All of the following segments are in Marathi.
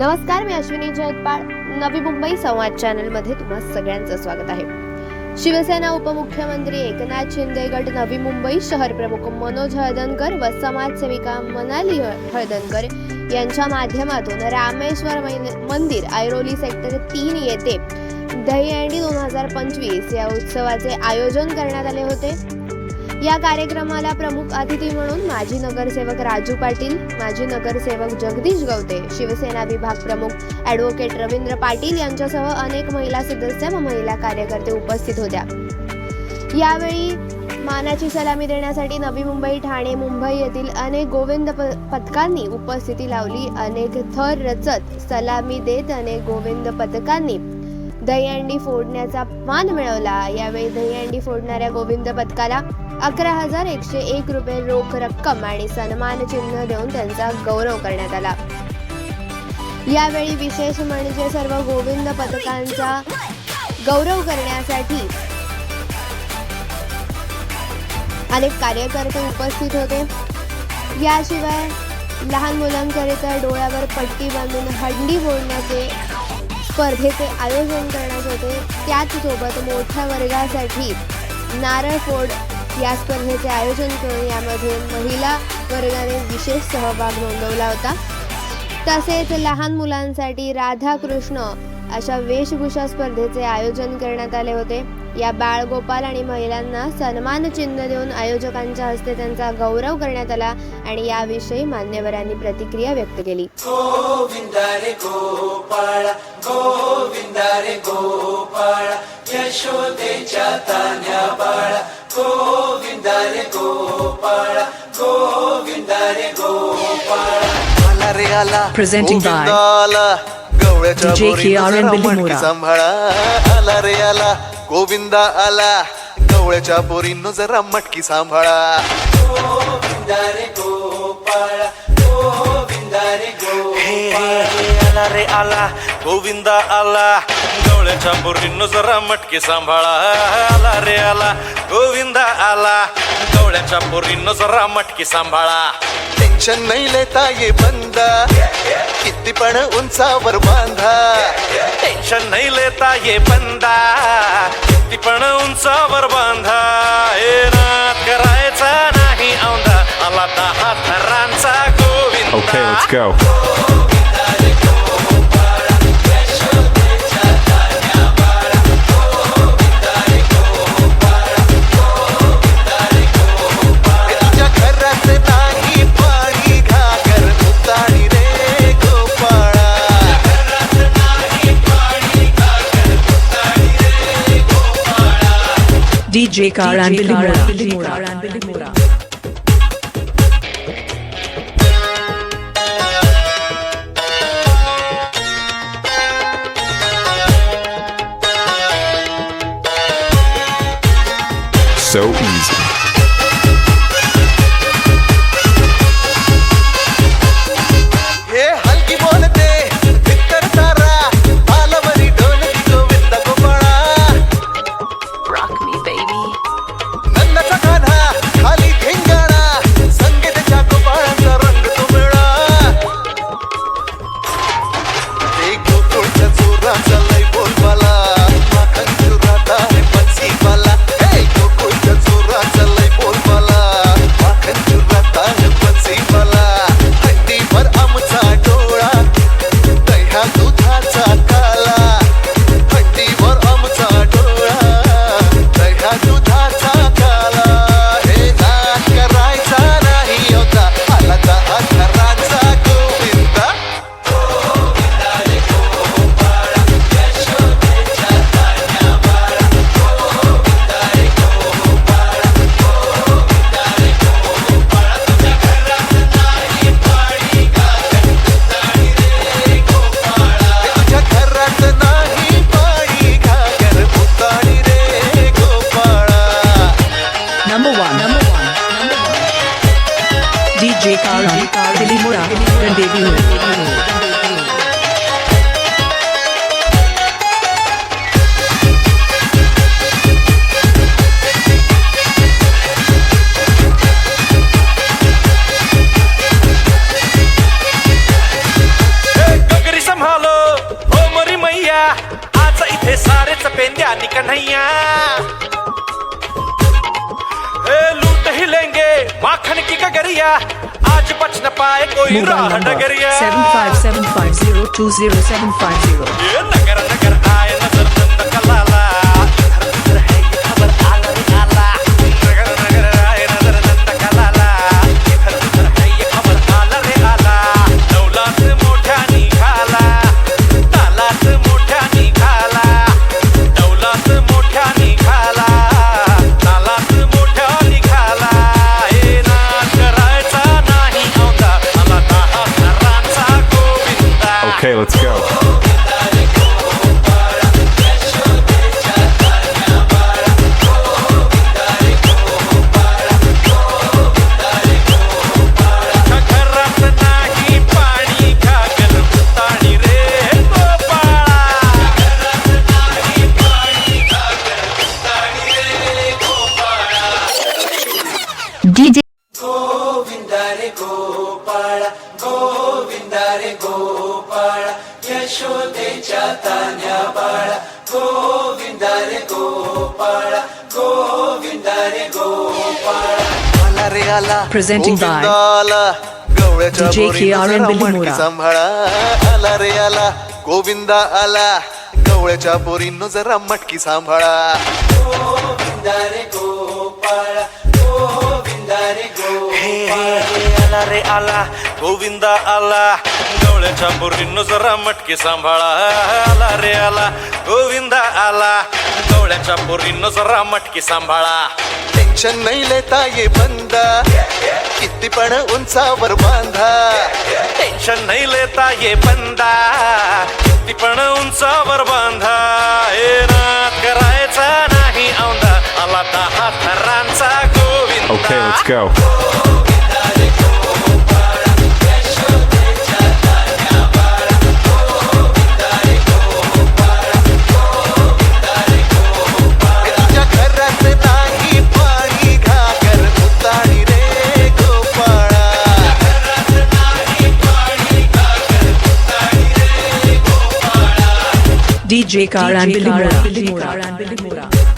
नमस्कार मी अश्विनी जयतपाळ नवी मुंबई संवाद चॅनलमध्ये तुम्हा सगळ्यांचं स्वागत आहे. शिवसेना उपमुख्यमंत्री एकनाथ शिंदे गट नवी मुंबई शहर प्रमुख मनोज हळदणकर व समाजसेविका मनाली हळ- हळदणकर यांच्या माध्यमातून रामेश्वर मै- मंदिर ऐरोली सेक्टर तीन येथे दहीहंडी दोन हजार पंचवीस या उत्सवाचे आयोजन करण्यात आले होते. या कार्यक्रमाला प्रमुख अतिथी म्हणून माजी नगरसेवक राजू पाटील माजी नगरसेवक जगदीश गवते शिवसेना विभाग प्रमुख ॲडव्होकेट रवींद्र पाटील यांच्यासह अनेक महिला सदस्य व महिला कार्यकर्ते उपस्थित होत्या. यावेळी मानाची सलामी देण्यासाठी नवी मुंबई ठाणे मुंबई येथील अनेक गोविंद प- पथकांनी उपस्थिती लावली. अनेक थर रचत सलामी देत अनेक गोविंद पथकांनी दहीहंडी फोडण्याचा मान मिळवला. यावेळी दहीहंडी फोडणाऱ्या गोविंद पथकाला अकरा हजार एकशे एक रुपये रोख रक्कम आणि सन्मान चिन्ह देऊन त्यांचा गौरव करण्यात आला. यावेळी विशेष म्हणजे सर्व गोविंद पथकांचा गौरव करण्यासाठी अनेक कार्यकर्ते उपस्थित होते. याशिवाय लहान मुलांकरिता डोळ्यावर पट्टी बांधून हंडी बोलण्याचे स्पर्धेचे आयोजन करण्यात होते. त्याचसोबत मोठ्या वर्गासाठी नारळ फोड या स्पर्धेचे आयोजन करून यामध्ये महिला वर्गाने विशेष सहभाग नोंदवला होता. तसेच लहान मुलांसाठी राधाकृष्ण अशा वेशभूषा स्पर्धेचे आयोजन करण्यात आले होते. या बाळगोपाल आणि महिलांना सन्मान चिन्ह देऊन आयोजकांच्या हस्ते त्यांचा गौरव करण्यात आला आणि याविषयी मान्यवरांनी प्रतिक्रिया व्यक्त केली. गोविंदा रे गोपाळ गोविंदा रे गोपाळ यशोदेच्या तान्या रे गोपाळ रे गोपाळ. रे आला Presenting by गोविंदा आला गवळ्याच्या DJ बोरीनं KRN जरा बिल्डिंग मटकी मोरा. सांभाळा आला रे आला गोविंदा आला गवळ्याच्या बोरीनं जरा मटकी सांभाळा. गोविंदा रे गोपाळ गोविंदा रे गोपाळ आला रे आला गोविंदा आला. गवळ्याच्या बोरीनं जरा मटके सांभाळा. आला रे आला गोविंदा आला. गवळ्याच्या बोरीनं जरा मटके सांभाळा. टेन्शन नाही लेता ये बंदा. किती पण उंचावर बांधा. टेन्शन नाही लेता ये बंदा. ती पण उंचावर बांधा. Okay, let's go. तुझ्या घरात नाही पाणी घागर उतारी रे Gopala DJ Karan Bilimura. Kanhaiya. लूट ही लेंगे माखन की कगरिया आज बच न पाए कोई राह डगरिया। Seven five seven five zero two zero seven five zero नगर नगर आए Presenting by गोविंदा आला गवळ्याच्या DJ बोरीनं KR जरा बिल्ली मटकी मोरा. सांभाळा. आला रे आला. गोविंदा आला. गवळ्याच्या बोरीनं जरा मटकी सांभाळा. हे हे. आला रे आला गोविंदा आला. गवळ्याच्या बोरीनं जरा मटकी सांभाळा. आला रे आला गोविंदा आला. गवळ्याच्या बोरीनं जरा मटकी सांभाळा. टेन्शन नाही लेता ये बंदा. किती पण उंचावर बांधा. टेन्शन नाही लेता ये बंदा. किती पण उंचावर बांधा. हे नाद करायचा नाही औंधा. आला दहा थरांचा Govinda. Okay, let's go. DJ Car and Building Mora.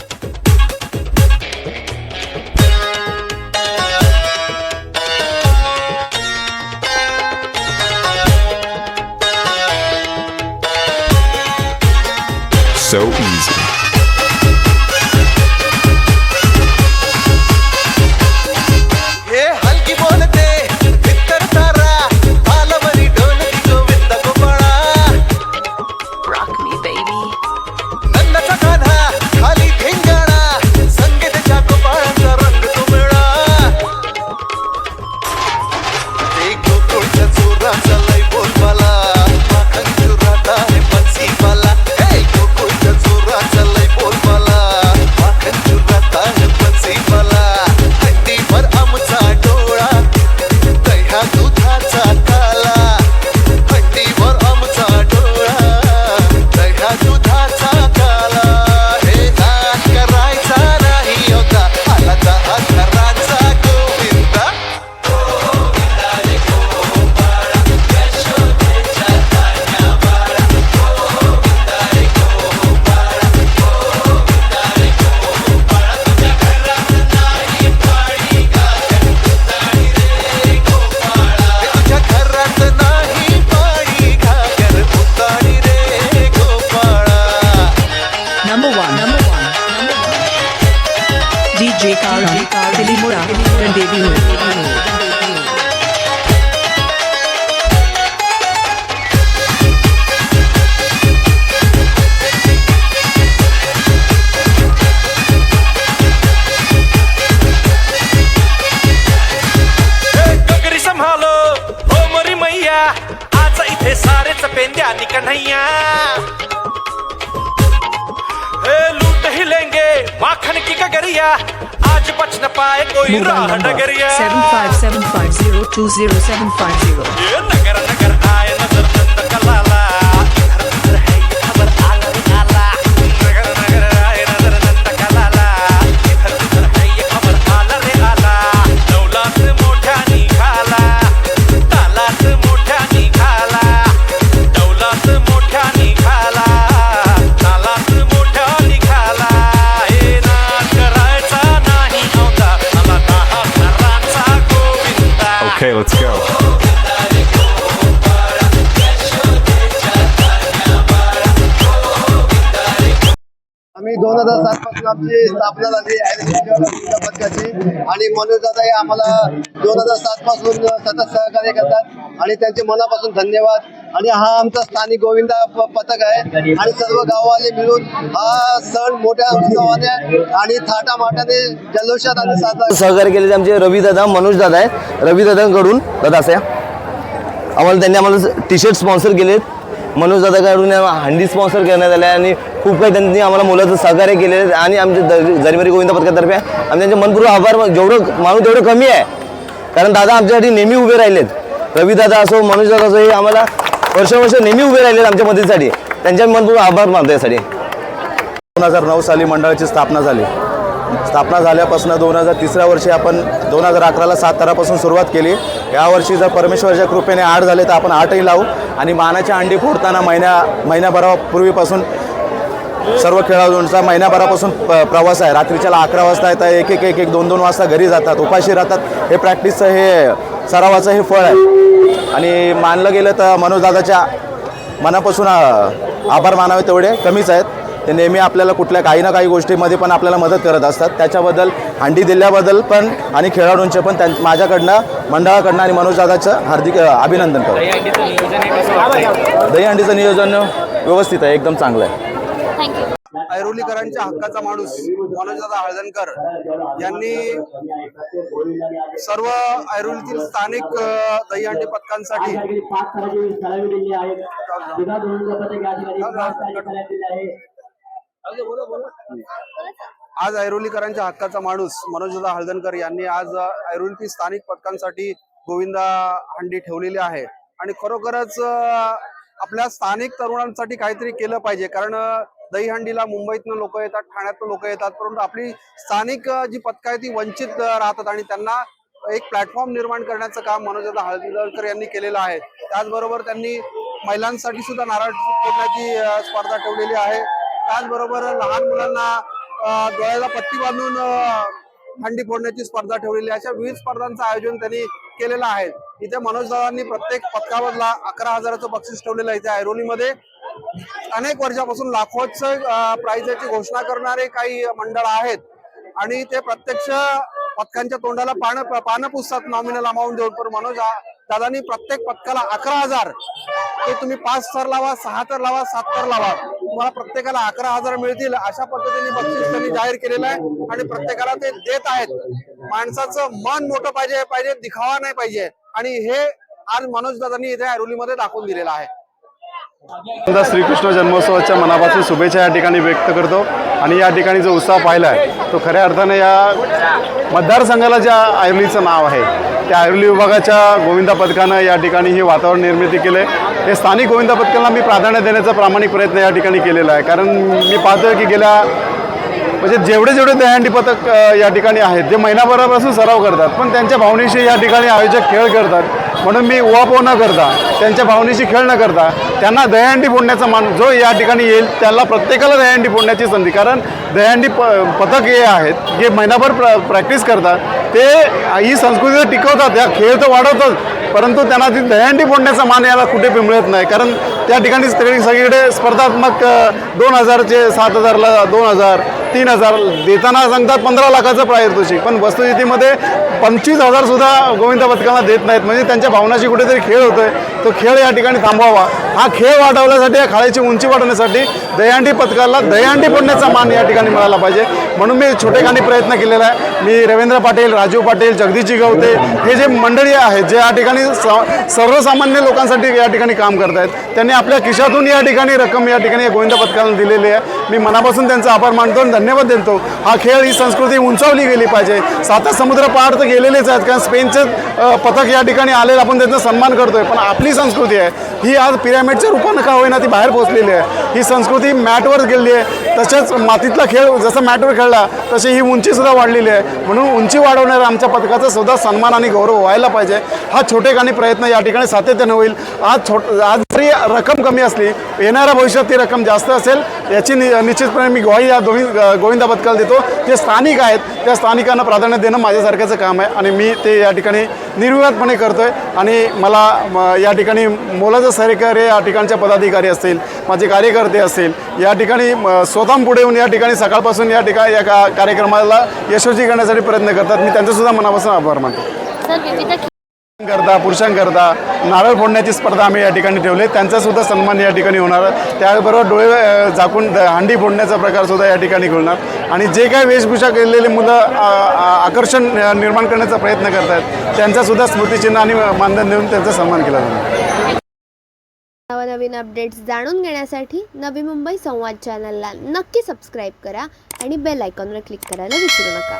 आज इथे सारेच पेंद्या कन्हैया ए, लूट ही लेंगे माखन की गगरिया। आज बच न पाए कोई Mobile राह number डगरिया seven five seven five zero two zero seven five zero. ये नगर नगर आए नजर आमची स्थापना झाली पथकाची आणि मनोज दादा हे आम्हाला दोन हजार सात पासून सतत सहकार्य करतात. आणि त्यांचे मनापासून धन्यवाद. आणि हा आमचा स्थानिक गोविंदा प- पथक आहे. आणि सर्व गाववाले मिळून हा सण मोठ्या उत्सवाने आणि थाटामाटाने जल्लोषात आणि साजरा सहकार्य केले आमचे रवी दादा मनोज दादा आहे रवी दादांकडून दादा असं आम्हाला त्यांनी आम्हाला टी शर्ट स्पॉन्सर केलेत. मनोज दादाकडून हंडी स्पॉन्सर करण्यात आल्या आणि खूप काही त्यांनी आम्हाला मुलाचं सहकार्य केले आणि आमच्या जरीमरी गोविंद पथकातर्फे आम्ही त्यांचे मनपूर्वक आभार जेवढं माणूस तेवढं कमी आहे. कारण दादा आमच्यासाठी नेहमी उभे राहिलेत. रवीदादा असो मनोज दादा असो हे आम्हाला वर्षावर्ष नेहमी उभे राहिलेत आमच्या मदतीसाठी. त्यांच्या मनपूर्वक आभार मानतो यासाठी. दोन हजार नऊ साली मंडळाची स्थापना झाली. स्थापना झाल्यापासून दोन हजार तिसऱ्या वर्षी आपण दोन हजार अकराला सातारापासून सुरुवात केली. यावर्षी जर परमेश्वरच्या कृपेने आठ झाले तर आपण आठही लावू आणि मानाची अंडी फोडताना महिन्या महिन्याभरापूर्वीपासून सर्व खेळाडूंचा महिन्याभरापासून प- प्रवास आहे. रात्रीच्याला अकरा वाजता येतात एक एक एक एक दोन दोन वाजता घरी जातात उपाशी राहतात. हे प्रॅक्टिसचं हे सरावाचं हे फळ आहे. आणि मानलं गेलं तर मनोजदादाच्या मनापासून आभार मानावे तेवढे कमीच आहेत. ते नेहमी आपल्याला कुठल्या काही ना काही गोष्टीमध्ये पण आपल्याला मदत करत असतात. त्याच्याबद्दल हंडी दिल्याबद्दल पण आणि खेळाडूंचे पण त्यां माझ्याकडनं मंडळाकडनं आणि मनोजदादाचं हार्दिक अभिनंदन करतो दहीहंडीचं नियोजन व्यवस्थित आहे एकदम चांगलं आहे. ऐरोलीकरांच्या हक्काचा माणूस मनोजदादा हळदणकर यांनी सर्व ऐरोलीतील स्थानिक दहीहंडी पथकांसाठी आज ऐरोलीकरांच्या हक्काचा माणूस मनोजदा हळदणकर यांनी आज ऐरोलीतील स्थानिक पथकांसाठी गोविंदा हंडी ठेवलेली आहे. आणि खरोखरच आपल्या स्थानिक तरुणांसाठी काहीतरी केलं पाहिजे. कारण दहीहंडीला मुंबईतनं लोक येतात ठाण्यातनं लोक येतात परंतु आपली स्थानिक जी पथकं आहेत ती वंचित राहतात. आणि त्यांना एक प्लॅटफॉर्म निर्माण करण्याचं काम मनोजदा हळदणकर यांनी केलेलं आहे. त्याचबरोबर त्यांनी महिलांसाठी सुद्धा नारळ फोडण्याची स्पर्धा ठेवलेली आहे. त्याचबरोबर लहान मुलांना डोळ्याला पट्टी बांधून अ, हंडी फोडण्याची स्पर्धा ठेवलेली आहे. अशा विविध स्पर्धांचं आयोजन त्यांनी केलेलं आहे. इथे मनोजदादांनी प्रत्येक पथकामधला अकरा हजाराचं बक्षीस ठेवलेलं आहे इथे ऐरोलीमध्ये. अनेक वर्षापासून लाखोच प्राइजची घोषणा करणारे काही मंडळ आहेत. आणि ते प्रत्यक्ष पथकांच्या तोंडाला पानं पानं पुसतात. नॉमिनल अमाऊंट देऊन. पण मनोज दादांनी प्रत्येक पथकाला अकरा हजार ते तुम्ही पाच तर लावा सहा तर लावा सात तर लावा. तुम्हाला प्रत्येकाला अकरा हजार मिळतील अशा पद्धतीने बक्षीस त्यांनी जाहीर केलेलं आहे आणि प्रत्येकाला ते देत आहेत. माणसाचं मन मोठं पाहिजे पाहिजे दिखावा नाही पाहिजे. आणि हे आज मनोज दादांनी इथे ऐरोलीमध्ये दाखवून दिलेलं आहे. सुद्धा श्रीकृष्ण जन्मोत्सवाच्या मनापासून शुभेच्छा या ठिकाणी व्यक्त करतो. आणि या ठिकाणी जो उत्साह पाहिला आहे तो खऱ्या अर्थाने या मतदारसंघाला ज्या आयुर्लीचं नाव आहे त्या आयुर्ली विभागाच्या गोविंदा पथकानं या ठिकाणी हे वातावरण निर्मिती केलं. आहे हे स्थानिक गोविंदा पथकाला मी प्राधान्य देण्याचा प्रामाणिक प्रयत्न या ठिकाणी केलेला आहे. कारण मी पाहतोय की गेल्या म्हणजे जेवढे जेवढे दहंडी पथक या ठिकाणी आहेत जे महिनाभरापासून सराव करतात पण त्यांच्या भावनेशी या ठिकाणी आयोजक खेळ करतात म्हणून मी उहापोह न करता त्यांच्या भावनेशी खेळ न करता त्यांना दहंडी फोडण्याचा मान जो या ठिकाणी येईल त्याला प्रत्येकाला दहीहंडी फोडण्याची संधी. कारण दहंडी प पथक हे आहेत जे महिनाभर प्र प्रॅक्टिस करतात ते ही संस्कृती टिकवतात या खेळ तर वाढवतात परंतु त्यांना ती दहंडी फोडण्याचा मान याला कुठे बी मिळत नाही. कारण त्या ठिकाणी सगळीकडे स्पर्धात्मक दोन हजारचे सात हजारला दोन हजार तीन हजार. देताना सांगतात पंधरा लाखाचं पारितोषिक पण वस्तुस्थितीमध्ये पंचवीस हजार सुद्धा गोविंद पथकांना देत नाहीत. म्हणजे त्यांच्या भावनाशी कुठेतरी खेळ होतोय. तो खेळ या ठिकाणी थांबवावा. हा खेळ वाढवण्यासाठी या खाळ्याची उंची वाढवण्यासाठी दहीहंडी पथकाला दह्यांडी पडण्याचा मान या ठिकाणी मिळाला पाहिजे. म्हणून मी छोटेखानी प्रयत्न केलेला आहे. मी रवींद्र पाटील राजीव पाटील जगदीशजी गवते हे जे मंडळी आहेत जे या ठिकाणी स- सर्वसामान्य लोकांसाठी या ठिकाणी काम करत आहेत त्यांनी आपल्या खिशातून या ठिकाणी रक्कम या ठिकाणी गोविंद पथकाला दिलेली आहे. मी मनापासून त्यांचा आभार मानतो आणि धन्यवाद देतो. हा खेळ ही संस्कृती उंचावली गेली पाहिजे. साता समुद्र पार तर गेलेलेच आहेत कारण स्पेनचे पथक या ठिकाणी आलेलं आपण त्यांचा सन्मान करतोय. पण आपली संस्कृती आहे. ही आज पिरॅमिडच्या रूपानं का होईना ती बाहेर पोहोचलेली आहे. ही संस्कृती मॅटवर गेलेली आहे. तसेच मातीतला खेळ जसं मॅटवर खेळला तशी ही उंचीसुद्धा वाढलेली आहे. म्हणून उंची वाढवणाऱ्या आमच्या पथकाचा सुद्धा सन्मान आणि गौरव व्हायला पाहिजे. हा छोटेखानी प्रयत्न या ठिकाणी सातत्यानं होईल. आज छोट आज जरी रक्कम कमी असली येणाऱ्या भविष्यात ती रक्कम जास्त असेल याची नि निश्चितपणे मी ग्वाही या दोन्ही गोविंदा पथकाला देतो. जे स्थानिक आहेत त्या स्थानिकांना प्राधान्य देणं माझ्यासारख्याचं काम आहे. आणि मी ते या ठिकाणी निर्विवादपणे करतोय. आणि मला या ठिकाणी मोलाचं सहकार्य या ठिकाणच्या पदाधिकारी असतील माझे कार्यकर्ते असतील या ठिकाणी स्वतः पुढे येऊन या ठिकाणी सकाळपासून या ठिकाणी या का कार्यक्रमाला यशस्वी करण्यासाठी प्रयत्न करतात. मी त्यांचंसुद्धा मनापासून आभार मानतो. करता पुरुषांकरता नारळ फोडण्याची स्पर्धा आम्ही या ठिकाणी ठेवले. त्यांचा सुद्धा सन्मान या ठिकाणी होणार. त्याबरोबर डोळे झाकून हांडी हंडी फोडण्याचा प्रकार सुद्धा या ठिकाणी होणार आणि जे काही वेशभूषा केलेले मुलं आकर्षण निर्माण करण्याचा प्रयत्न करत आहेत त्यांचा सुद्धा स्मृतिचिन्ह आणि मानधन देऊन त्यांचा सन्मान केला जाणार. नवनवीन अपडेट्स जाणून घेण्यासाठी नवी मुंबई संवाद चॅनलला नक्की सबस्क्राईब करा आणि बेल आयकॉनवर क्लिक करायला विसरू नका.